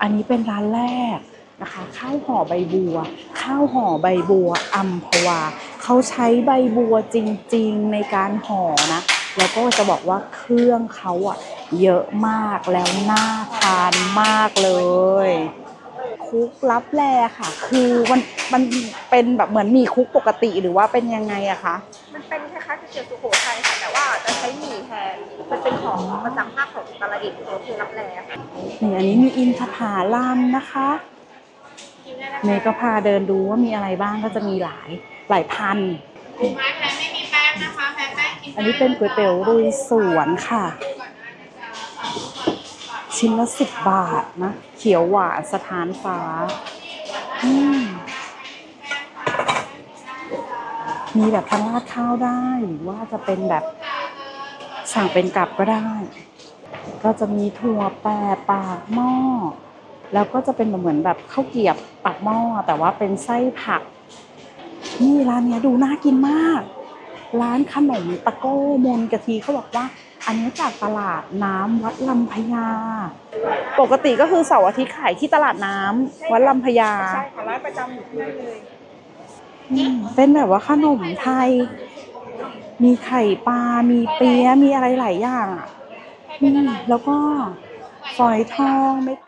อันนี้เป็นร้านแรกนะคะข้าวห่อใบบัว ข้าวห่อใบบัวอัมพวาเขาใช้ใบบัวจริงๆในการห่อนะแล้วก็จะบอกว่าเครื่องเขาอะเยอะมากแล้วน่าทานมากเลยคุกลับแลค่ะ คือมันมันเป็นแบบเหมือนมีคุกปกติหรือว่าเป็นยังไงอะคะ มันเป็นคล้ายๆก๋วยเตี๋ยวสุโขทัยค่ะแต่ว่าจะใช้หมี่แทน มันเป็นของประจำภาคของอุตรดิตถ์ตัวคือรับแลค่ะนี่อันนี้มีอินทผลัมนะคะกินได้นะเมย์ก็พาเดินดูว่ามีอะไรบ้างก็จะมีหลายหลายพันปูไม้แพ้ไม่มีแป้งนะคะแพ้แป้งกินอันนี้เป็นก๋วยเตี๋ยวลุยสวนค่ะ ชิ้นละสิบบาทนะ เขียวหวานสถานฟ้าอืมมีแบบทำราดข้าวได้หรือว่าจะเป็นแบบ สั่งเป็นกับก็ได้ ก็จะมีถั่วแปรปากหม้อ แล้วก็จะเป็นเหมือนแบบข้าวเกรียบปากหม้อ แต่ว่าเป็นไส้ผัก นี่ร้านเนี้ยดูน่ากินมาก ร้านขนมตะโก้มนกะทิเขาบอกว่า อันนี้จากตลาดน้ำวัดลำพญา ปกติก็คือเสาร์อาทิตย์ขายที่ตลาดน้ำวัดลำพญา ใช่ค่ะร้านประจำอยู่ที่นั่นเลยอืมเป็นแบบว่าขนมไทย มีไข่ปลา มีเปี๊ยะมีอะไรหลายอย่างอะแล้วก็ฝอยทองเม็ด